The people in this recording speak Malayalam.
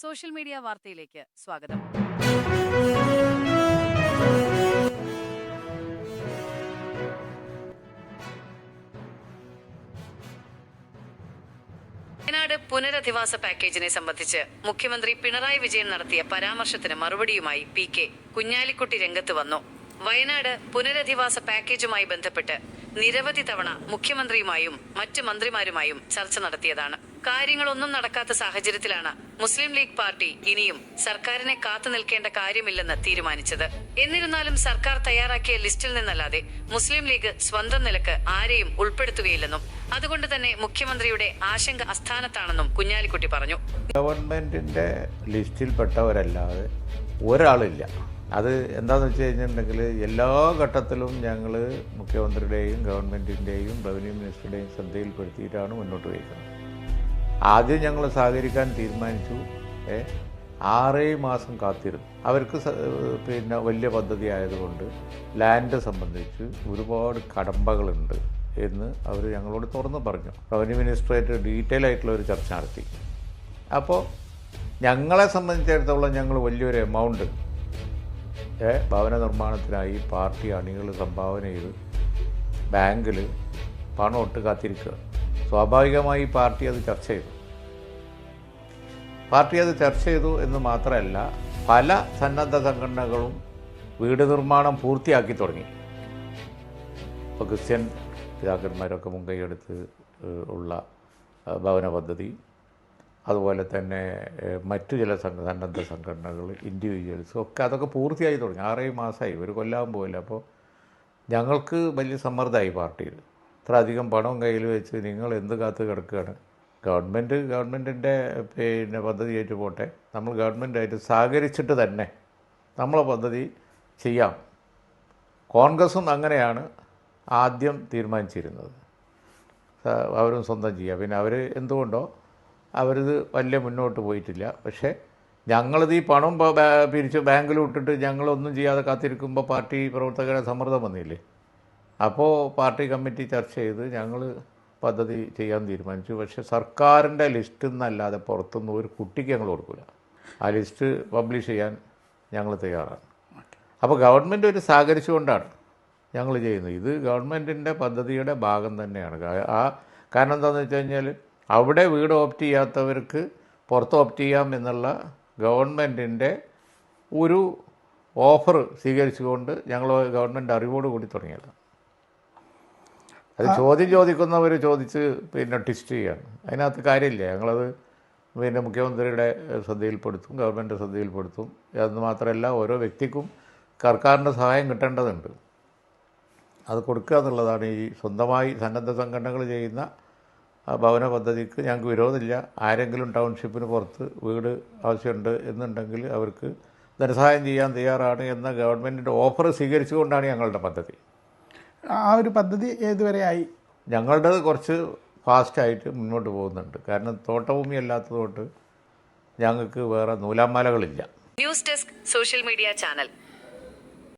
സോഷ്യൽ മീഡിയ വാർത്തയിലേക്ക് സ്വാഗതം. വയനാട് പുനരധിവാസ പാക്കേജിനെ സംബന്ധിച്ച് മുഖ്യമന്ത്രി പിണറായി വിജയൻ നടത്തിയ പരാമർശത്തിന് മറുപടിയുമായി പി കെ കുഞ്ഞാലിക്കുട്ടി രംഗത്ത് വന്നു. വയനാട് പുനരധിവാസ പാക്കേജുമായി ബന്ധപ്പെട്ട് നിരവധി തവണ മുഖ്യമന്ത്രിയുമായും മറ്റ് മന്ത്രിമാരുമായും ചർച്ച നടത്തിയതാണ്. കാര്യങ്ങളൊന്നും നടക്കാത്ത സാഹചര്യത്തിലാണ് മുസ്ലിം ലീഗ് പാർട്ടി ഇനിയും സർക്കാരിനെ കാത്തു നിൽക്കേണ്ട കാര്യമില്ലെന്ന് തീരുമാനിച്ചത്. എന്നിരുന്നാലും സർക്കാർ തയ്യാറാക്കിയ ലിസ്റ്റിൽ നിന്നല്ലാതെ മുസ്ലിം ലീഗ് സ്വന്തം നിലയ്ക്ക് ആരെയും ഉൾപ്പെടുത്തുകയില്ലെന്നും അതുകൊണ്ട് തന്നെ മുഖ്യമന്ത്രിയുടെ ആശങ്ക അസ്ഥാനത്താണെന്നും കുഞ്ഞാലിക്കുട്ടി പറഞ്ഞു. ഗവൺമെന്റിന്റെ ലിസ്റ്റിൽപ്പെട്ടവരല്ലാതെ ഒരാളില്ല. അത് എന്താണെന്ന് വെച്ച് കഴിഞ്ഞിട്ടുണ്ടെങ്കിൽ എല്ലാ ഘട്ടത്തിലും ഞങ്ങൾ മുഖ്യമന്ത്രിയുടെയും ഗവൺമെന്റിന്റെയും റവന്യൂ മിനിസ്റ്ററുടെയും ശ്രദ്ധയിൽപ്പെടുത്തിയിട്ടാണ് മുന്നോട്ട് വയ്ക്കുന്നത് ആദ്യം ഞങ്ങൾ സഹകരിക്കാൻ തീരുമാനിച്ചു. ഏ, ആറേഴ് മാസം കാത്തിരുന്നു. അവർക്ക് പിന്നെ വലിയ പദ്ധതി ആയതുകൊണ്ട് ലാൻഡ് സംബന്ധിച്ച് ഒരുപാട് കടമ്പകളുണ്ട് എന്ന് അവർ ഞങ്ങളോട് തുറന്ന് പറഞ്ഞു. റവന്യൂ മിനിസ്റ്ററായിട്ട് ഡീറ്റെയിൽ ആയിട്ടുള്ള ഒരു ചർച്ച നടത്തി. അപ്പോൾ ഞങ്ങളെ സംബന്ധിച്ചിടത്തോളം ഞങ്ങൾ വലിയൊരു എമൗണ്ട് ഭവന നിർമ്മാണത്തിനായി പാർട്ടി അണികൾ സംഭാവന ചെയ്ത് ബാങ്കിൽ പണം ഒട്ട് കാത്തിരിക്കുക. സ്വാഭാവികമായി പാർട്ടി അത് ചർച്ച ചെയ്തു. പാർട്ടി അത് ചർച്ച ചെയ്തു എന്ന് മാത്രമല്ല പല സന്നദ്ധ സംഘടനകളും വീട് നിർമ്മാണം പൂർത്തിയാക്കി തുടങ്ങി. ഇപ്പോൾ ക്രിസ്ത്യൻ പിതാക്കന്മാരൊക്കെ മുൻകൈയെടുത്ത് ഏഹ്, ഉള്ള ഭവന പദ്ധതി അതുപോലെ തന്നെ മറ്റു ചില സന്നദ്ധ സംഘടനകൾ ഇൻഡിവിജ്വൽസ് ഒക്കെ അതൊക്കെ പൂർത്തിയായി തുടങ്ങി. ആറേഴ് മാസമായി ഒരു കൊല്ലാൻ പോയില്ല. അപ്പോൾ ഞങ്ങൾക്ക് വലിയ സമ്മർദ്ദമായി പാർട്ടിയിൽ. ഇത്ര അധികം പണം കയ്യിൽ വെച്ച് നിങ്ങൾ എന്ത് കാത്ത് കിടക്കുകയാണ്? ഗവൺമെന്റ് ഗവൺമെന്റിന്റെ പിന്നെ പദ്ധതി ഏറ്റു പോട്ടെ. നമ്മൾ ഗവൺമെന്റായിട്ട് സഹകരിച്ചിട്ട് തന്നെ നമ്മളെ പദ്ധതി ചെയ്യാം. കോൺഗ്രസും അങ്ങനെയാണ് ആദ്യം തീരുമാനിച്ചിരുന്നത്. അവരും സ്വന്തം ചെയ്യുക പിന്നെ അവർ എന്തുകൊണ്ടോ അവരിത് വലിയ മുന്നോട്ട് പോയിട്ടില്ല. പക്ഷേ ഞങ്ങളിത് ഈ പണം പിരിച്ച് ബാങ്കിൽ വിട്ടിട്ട് ഞങ്ങളൊന്നും ചെയ്യാതെ കാത്തിരിക്കുമ്പോൾ പാർട്ടി പ്രവർത്തകരെ സമ്മർദ്ദം വന്നില്ലേ? അപ്പോൾ പാർട്ടി കമ്മിറ്റി ചർച്ച ചെയ്ത് ഞങ്ങൾ പദ്ധതി ചെയ്യാൻ തീരുമാനിച്ചു. പക്ഷേ സർക്കാരിന്റെ ലിസ്റ്റിൽ നിന്നല്ലാതെ പുറത്തുനിന്ന് ഒരു കുട്ടിക്ക് ഞങ്ങൾ കൊടുക്കില്ല ആ ലിസ്റ്റ് പബ്ലിഷ് ചെയ്യാൻ ഞങ്ങൾ തയ്യാറാണ്. അപ്പോൾ ഗവൺമെന്റ് ഒരു സഹകരിച്ചുകൊണ്ടാണ് ഞങ്ങൾ ചെയ്യുന്നത്. ഇത് ഗവൺമെന്റിന്റെ പദ്ധതിയുടെ ഭാഗം തന്നെയാണ്. ആ കാരണം എന്താണെന്ന് വെച്ച് കഴിഞ്ഞാൽ അവിടെ വീട് ഓപ്റ്റ് ചെയ്യാത്തവർക്ക് പുറത്ത് ഓപ്റ്റ് ചെയ്യാം എന്നുള്ള ഗവൺമെന്റിന്റെ ഒരു ഓഫർ സ്വീകരിച്ചുകൊണ്ട് ഞങ്ങൾ ഗവൺമെന്റ് അറിവോട് കൂടി തുടങ്ങിയത് അത് ചോദ്യം ചോദിക്കുന്നവർ ചോദിച്ച് പിന്നെ ടിസ്റ്റ് ചെയ്യാണ്. അതിനകത്ത് കാര്യമില്ല. ഞങ്ങളത് പിന്നെ മുഖ്യമന്ത്രിയുടെ ശ്രദ്ധയിൽപ്പെടുത്തും ഗവൺമെന്റ് ശ്രദ്ധയിൽപ്പെടുത്തും. എന്ന് മാത്രമല്ല ഓരോ വ്യക്തിക്കും സർക്കാരിന്റെ സഹായം കിട്ടേണ്ടതുണ്ട്. അത് കൊടുക്കുക എന്നുള്ളതാണ് ഈ സ്വന്തമായി സന്നദ്ധ സംഘടനകൾ ചെയ്യുന്ന ഭവന പദ്ധതിക്ക് ഞങ്ങൾക്ക് വിരോധമില്ല. ആരെങ്കിലും ടൗൺഷിപ്പിന് പുറത്ത് വീട് ആവശ്യമുണ്ട് എന്നുണ്ടെങ്കിൽ അവർക്ക് ധനസഹായം ചെയ്യാൻ തയ്യാറാണ് എന്ന ഗവൺമെന്റിന്റെ ഓഫർ സ്വീകരിച്ചുകൊണ്ടാണ് ഞങ്ങളുടെ പദ്ധതി. ആ ഒരു പദ്ധതി ഏതുവരെ ആയി? ഞങ്ങളുടേത് കുറച്ച് ഫാസ്റ്റായിട്ട് മുന്നോട്ട് പോകുന്നുണ്ട്. കാരണം തോട്ടഭൂമി അല്ലാത്തതുകൊണ്ട് ഞങ്ങൾക്ക് വേറെ നൂലാമാലകളില്ല. News desk social media channel.